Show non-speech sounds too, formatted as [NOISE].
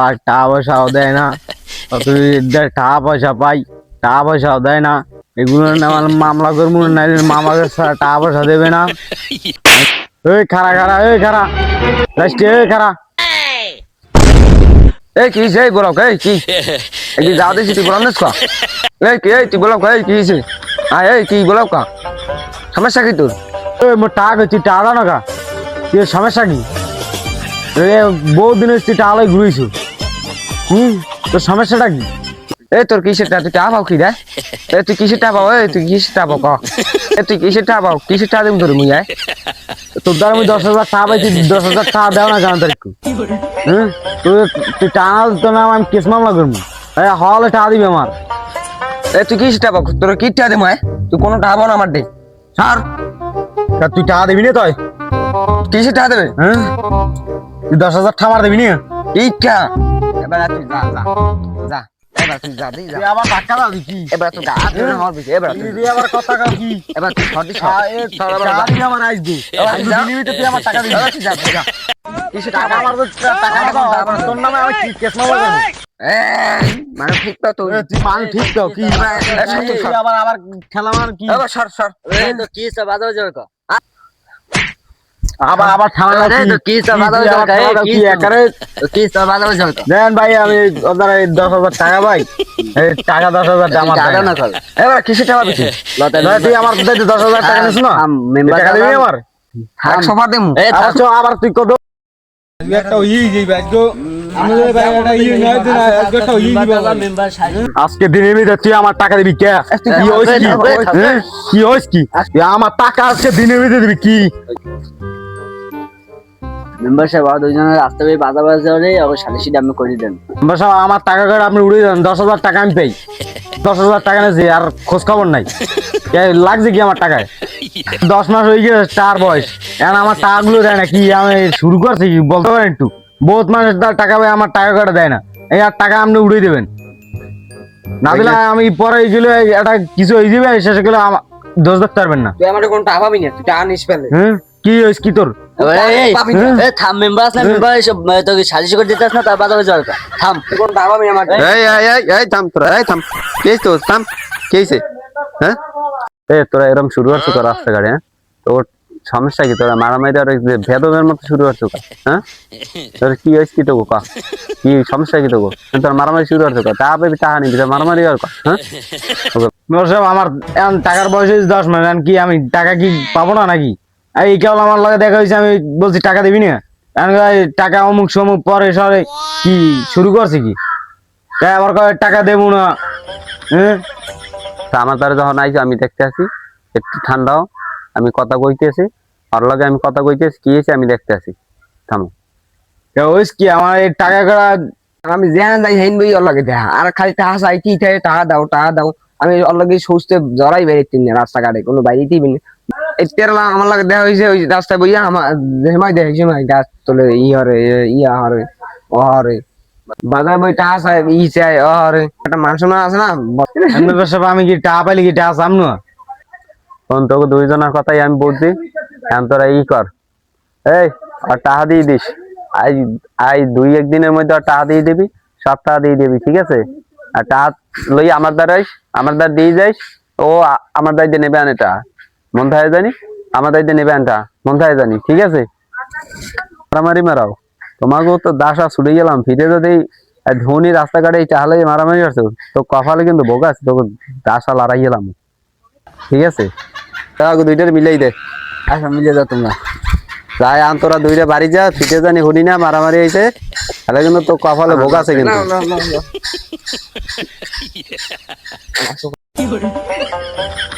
আর টাকা পয়সাও দেয় না। টাকা পয়সা পাই, টাকা পয়সাও দেয় না। এগুলো মামলা করব না টাকা পয়সা দেবে না। এই খারা খারা খারা লাস্টে এই খারা এই কি সেই বলো এই এই কি যাও দিছি কি? এই তুই বলো এই কি আয়, এই কি বলো কা সমস্যা কি তোর? মোর টাকা তুই টাকা দাও না কা তুই সমস্যা কি? এ বহু দিন তুই টাকা লই ঘুরিয়েছো হুম? তোর সমস্যাটা কি? এই তোর কিসের টা? তুই টাকা পাও কি রে এ, তুই কিসের টা পাও? এই তুই কিসের টাকা পাও? ক? এ, তুই কিসের টা পাও? কিসের টা দিম তোর মুই, আয়? তোর দ্বারা আমি দশ হাজার টাকা পাইছি, দশ হাজার টাকা দেও না জানো তারিখ। হ্যাঁ তুই তুই টাকা তো না আমি কেস মামলা করব হলে টাকা দিবি আমার। এ, তুই কিসের টাকা পাও? তোর কি দিম আয়। তুই কোনো টাকা পাও না আমার দে। ছাড় তা তুই টাকা দিবি না তুই কিসে টাকা দেবে? হ্যাঁ? তুই দশ হাজার ঠামার দিবি না। এই কা এবার তুই যা যা যা। এবার তুই যা দি যা। আবার ধাক্কা দাও কি এবার তুই গা তুই আমার বিছে এবার তুই আবার কথা কাও কি? এবার তুই ছড়ি ছড় আবার আমার তুই টাকা দিবি। যা যা। কিসে টাকা আমার টাকা আবার তোর নামে আমি কি কেস মামলা মানে ঠিক তো তুই। তুই মানে ঠিক তো কি? আবার আবার খেলা মার কি? এবার সর সর। এই তো কি সব বাজাও যাবে কা? আবার আবার খেলা তো কি সব বাজাও যাবে কা কি? কি? একারে কি সব বাজাও যাবে কা? দেন ভাই আমি ওদের টাকা ভাই এই টাকা না কর এবার কিসে টাকা তুই আমার দশ হাজার টাকা নিস না? টাকা দিবি আমার? দেবো আবার তুই কত নয় দিন দিবা মেম্বার সাহেব। আজকে ভিতরে তুই আমার টাকা দিবি কে? কি হ্যাঁ? কি আমার টাকা আজকে দিনের ভিতরে দিবি কি? মেম্বার সাহেব আর দুইজনের রাস্তা পেয়ে বাজা বাজা যাবে আবার সালিশি দামে করে দেন। আমার টাকা করে আপনি উড়িয়ে দেন দশ হাজার টাকা আমি পাই। দশ হাজার টাকা নিয়েছি আর খোঁজ খবর নাই। লাগছে কি আমার টাকায়? [LAUGHS] দশ মাস হয়ে গেছে চার বয়স। এখন আমার টাকাগুলো দেয় না কি আমি শুরু করছি কি? বলতে পারেন একটু। বহুত মানুষ তার টাকা পায় আমার টাকা করে দেয় না। এই আর টাকা আপনি উড়িয়ে দেবেন। না দিলে আমি পরে গেলে একটা কিছু হয়ে যাবে শেষে গেলে আমার দোষ দেখতে পারবেন না। তুই আমার কোনো টাকা পাবি না তুই টাকা নিস পেলে হ্যাঁ? কি হয়েছে কি তোর? এই পাবি না। এই থাম মেম্বার আছে মেম্বার এসব তোকে সালিশি করে দিতে না তার থাম। তুই কোনো টাকা না আমার এই এই এই এই থাম তোরা এই থাম। কে থাম। কে হ্যাঁ? এ তোরা এরকম শুরু করছ তো রাস্তাঘাটে হ্যাঁ? তোর সমস্যা কি? তোরা মারামারি আর যে ভেদবের মতো শুরু করছ হ্যাঁ? তোর কি হয়েছে কি তোকে? কা কি সমস্যা কি তোকে? তোর মারামারি শুরু করছ তা পেবি টাকা নিবি তোর মারামারি আর হ্যাঁ? সব আমার এখন টাকার বয়স হয়েছে দশ মাস কি আমি টাকা কি পাবো না নাকি? এই কেবল আমার লগে দেখা হয়েছে আমি বলছি টাকা দিবি না? টাকা অমুক সমুক পরে সরে কি শুরু করছে কি? তাই আবার টাকা দেবো না হ্যাঁ? তা আমার দ্বারা যখন আইছে, আমি দেখতে আসি, একটু ঠান্ডাও, আমি কথা কইতেছি, আর লগে আমি কথা কইতেছি, কি হয়েছে আমি দেখতে আসি। থামো। কি, আমার এই টাকা করা আমি যেখানে যাই হেন বই, ওর লাগে দেখা। আর খালি টাকা চাই, কি টাকা দাও টাকা দাও। আমি ওর লাগে সুস্থ জড়াই বেরিয়ে না রাস্তাঘাটে, কোনো বাইরেতেই বেরিয়ে তেরলা আমার লাগে দেখা হয়েছে ওই রাস্তায় বইয়া আমার হেমাই দেখে হেমাই গাছ তোলে, ই হরে ইয়া হরে ও হরে। বাজার বই টাকা ই চাই হরে একটা মানুষ না আছে না এমনি সব আমি কি পাইলে কি দুইজনের কথাই আমি বলছি এখন তোরা ই কর এই আর দিয়ে দিস। দুই একদিনের মধ্যে আর টাকা দিয়ে দিবি, সব টাকা দিয়ে দিবি, ঠিক আছে? আর টাকা লই আমার দ্বারাই আমার দ্বার দিয়ে যাইস, ও আমার দায়িত্বে নেবে আনে টাকা মন থাকে জানি? আমার দায়িত্বে নেবে আনটা মন থাকে জানি? ঠিক আছে? মারামারি মারাও তোমাকেও তো দাসা ছুটে গেলাম ফিরে যদি ধনী রাস্তাঘাটে চাহলে মারামারি করছ তো কপালে কিন্তু ভোগ আছে তোকে দাসা লড়াই গেলাম। ঠিক আছে? তাকে দুইটার মিলাই দে। আচ্ছা মিলে যা তোমরা। যাই আন তোরা দুইটা বাড়ি যা ফিটে জানি শুনি না মারামারি হয়েছে তাহলে কিন্তু তো কপালে ভোগ আছে কিন্তু। [LAUGHS]